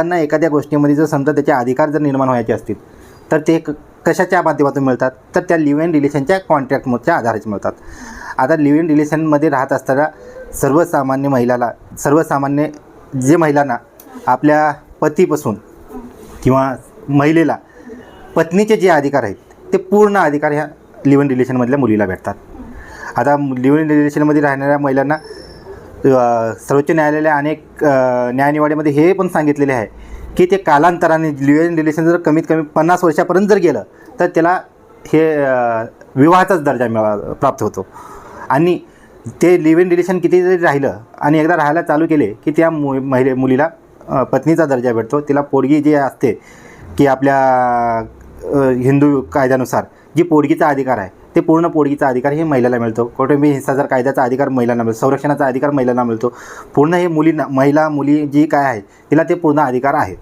त्यांना एखाद्या गोष्टीमध्ये जर समजा त्याचे अधिकार जर निर्माण व्हायचे असतील तर ते क- कशाच्या माध्यमातून मिळतात? तर त्या लिव्ह इन रिलेशनच्या कॉन्ट्रॅक्टच्या आधारेच मिळतात. आता लिव्ह इन रिलेशनमध्ये राहत असताना सर्वसामान्य महिलाला सर्वसामान्य जे महिलांना आपल्या पतीपासून किंवा महिलेला पत्नीचे जे अधिकार आहेत ते पूर्ण अधिकार ह्या लिव्ह इन रिलेशनमधल्या मुलीला भेटतात. आता लिव्ह इन रिलेशनमध्ये राहणाऱ्या महिलांना सर्वोच्च न्यायालयाला अनेक न्यायनिवाड्यामध्ये हे पण सांगितलेले आहे की ते कालांतराने लिव्ह इन रिलेशन जर कमीत कमी पन्नास वर्षापर्यंत जर गेलं तर त्याला हे विवाहाचाच दर्जा मिळा प्राप्त होतो. आणि ते लिव्ह इन रिलेशन किती जरी राहिलं आणि एकदा राहायला चालू केले की त्या मु महिले मुलीला पत्नीचा दर्जा भेटतो. तिला पोरगी जी असते की आपल्या हिंदू कायद्यानुसार जी पोडगीचा अधिकार आहे ते पूर्ण पोडगीचा अधिकार हे महिलाला मिळतो. कौटुंबिक हिंसाचार कायद्याचा अधिकार महिलांना मिळतो संरक्षणाचा अधिकार महिलांना मिळतो पूर्ण हे मुलींना महिला मुली जी काय आहे तिला ते पूर्ण अधिकार आहे.